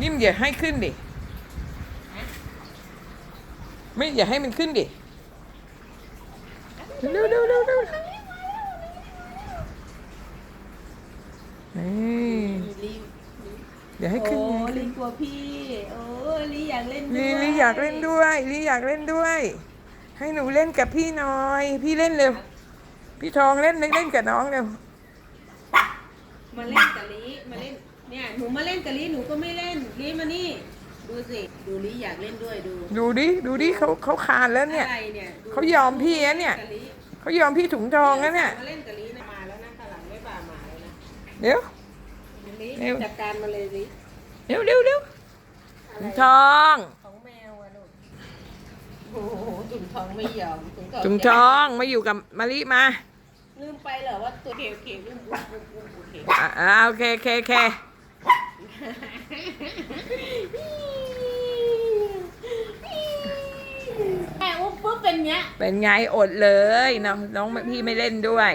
นิ่มอย่าให้ขึ้นดิ ไม่อย่าให้มันขึ้นดิ เร็วเร็วเร็วเร็วนี่ลีอย่าให้ขึ้นโอ้อย่าให้ลีขึ้นกลัวพี่ โอ้ลีอยากเล่นด้วยลีลีอยากเล่นด้วยลีอยากเล่นด้วย ให้หนูเล่นกับพี่หน่อย พี่เล่นเร็ว พี่ทองเล่นเล่นกับน้องเร็ว มาเล่นกับลีมาเล่นเนี่ย หนูมาเล่นกับลีหนูก็ไม่เล่นลีมานี่ ดูสิดูลีอยากเล่นด้วยดูดูดิ ดูดิเขาเขาคานแล้วเนี่ย อะไรเนี่ยดูเขายอมพี่นะเนี่ย กับลีเขายอมพี่ถุงทองแล้วเนี่ย มาเล่นกับลีนะมาแล้วนะข้างหลังไม่ป่าหมาเลยนะเดี๋ยวลีเร็ว จัดการมาเลยลีเร็วเร็วเร็วอะถุไรงทอง ของแมวอะลูกโอ้โหถุงทองไม่ยอมถุงทองถุงทองมาอยู่กับมะลิมาลืมไปเหรอว่าตัวเคเคลืมบุบบุบบุบโอเคอ่าอ่าโอเคโอเคโอเค แม่อุ้มปุ๊บเป็นเงี้ย เป็นไงอดเลยน้องน้องพี่ไม่เล่นด้วย